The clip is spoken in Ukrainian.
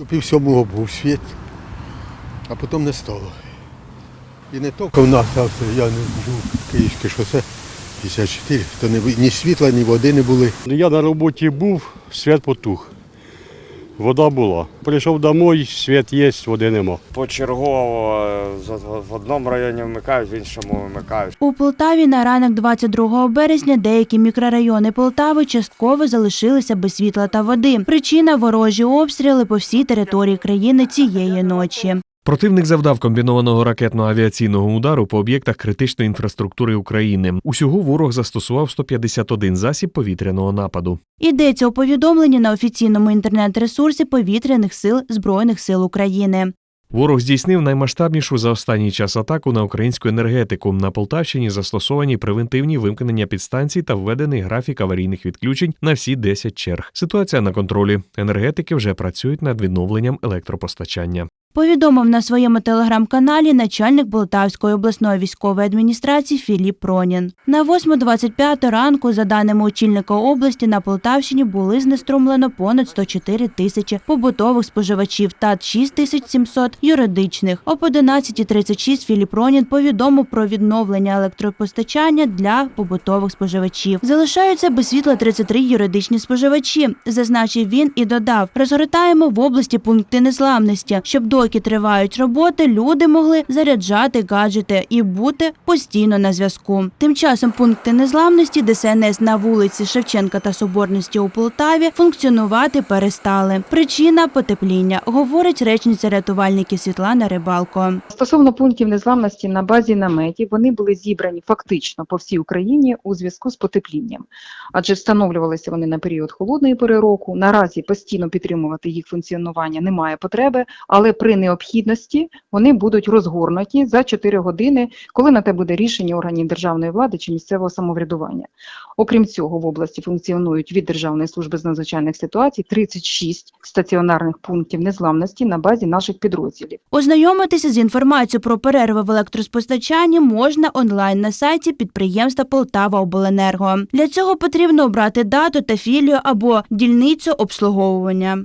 До пів сьомого був світ, а потім не стало. І не тільки в нас, а все, я не живу Київське шосе 54, то не, ні світла, ні води не були. Я на роботі був, світ потух. Вода була. Прийшов домой, світ є, води нема. Почергово е, з- в одному районі вмикають, в іншому вимикають. У Полтаві на ранок 22 березня деякі мікрорайони Полтави частково залишилися без світла та води. Причина ворожі обстріли по всій території країни цієї ночі. Противник завдав комбінованого ракетно-авіаційного удару по об'єктах критичної інфраструктури України. Усього ворог застосував 151 засіб повітряного нападу. Йдеться у повідомленні на офіційному інтернет-ресурсі повітряних сил Збройних сил України. Ворог здійснив наймасштабнішу за останній час атаку на українську енергетику. На Полтавщині застосовані превентивні вимкнення підстанцій та введений графік аварійних відключень на всі 10 черг. Ситуація на контролі. Енергетики вже працюють над відновленням електропостачання. Повідомив на своєму телеграм-каналі начальник Полтавської обласної військової адміністрації Філіп Пронін. На 8.25 ранку, за даними очільника області, на Полтавщині були знеструмлено понад 104 тисячі побутових споживачів та 6700 юридичних. Об 11.36 Філіп Пронін повідомив про відновлення електропостачання для побутових споживачів. Залишаються без світла 33 юридичні споживачі, зазначив він і додав: розгортаємо в області пункти незламності, щоб доки тривають роботи, люди могли заряджати гаджети і бути постійно на зв'язку. Тим часом пункти незламності ДСНС на вулиці Шевченка та Соборності у Полтаві функціонувати перестали. Причина потепління, говорить речниця рятувальників Світлана Рибалко. Стосовно пунктів незламності на базі наметів, вони були зібрані фактично по всій Україні у зв'язку з потеплінням, адже встановлювалися вони на період холодної пори року. Наразі постійно підтримувати їх функціонування немає потреби, але при необхідності вони будуть розгорнуті за 4 години, коли на те буде рішення органів державної влади чи місцевого самоврядування. Окрім цього, в області функціонують від Державної служби з надзвичайних ситуацій 36 стаціонарних пунктів незламності на базі наших підрозділів. Ознайомитися з інформацією про перерви в електроспостачанні можна онлайн на сайті підприємства Полтава Обленерго. Для цього потрібно обрати дату та філію або дільницю обслуговування.